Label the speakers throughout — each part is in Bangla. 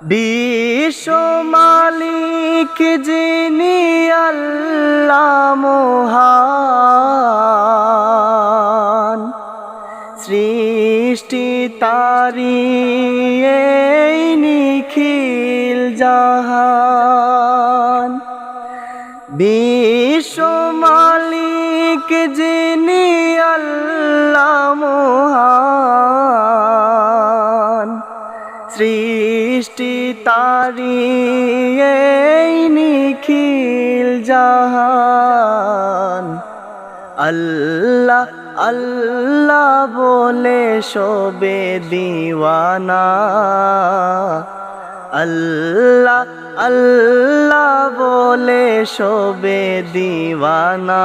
Speaker 1: বিশ্ব মালিক যিনি আল্লাহ মহান, সৃষ্টি তারি এই নিখিল জাহান। বিশ্ব মালিক যিনি আল্লাহ মহান, সৃষ্টি তারি এই নিখিল জাহান। আল্লাহ আল্লাহ বলে শোবে দিওয়ানা। আল্লাহ আল্লাহ বলে শোবে দিওয়ানা।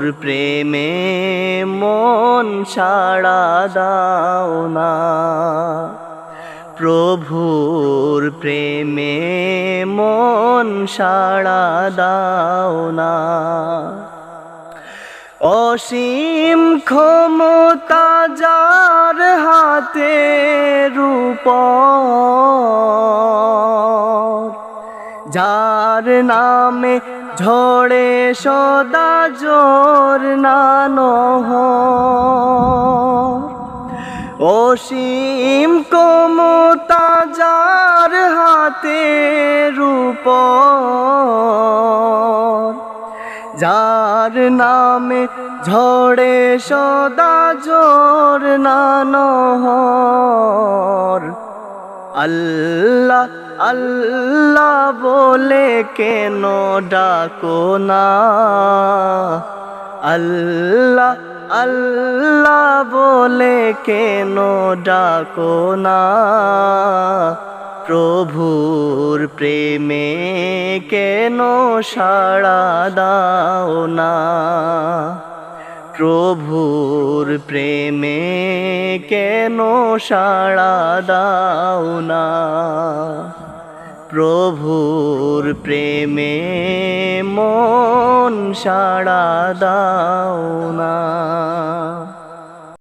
Speaker 1: প্রভুর প্রেমে মন সাড়া দাও না। প্রভুর প্রেমে মন সাড়া দাও না। অসীম ক্ষমতা যার হাতে রূপ যার নামে ঝড়ে সদা জোর নানো অসীম ক্ষমতা যার হাতে রূপ যার নামে ঝড়ে সদা জোর নানহর আল্লাহ আল্লাহ বলে কেন ডাকো না? আল্লাহ আল্লাহ বলে কেন ডাকো না? প্রভুর প্রেমে কেন সাড়া দাও না? প্রভুর প্রেমে কেন সাড়া দাও না? প্রভুর প্রেমে মন সাড়া দাও না।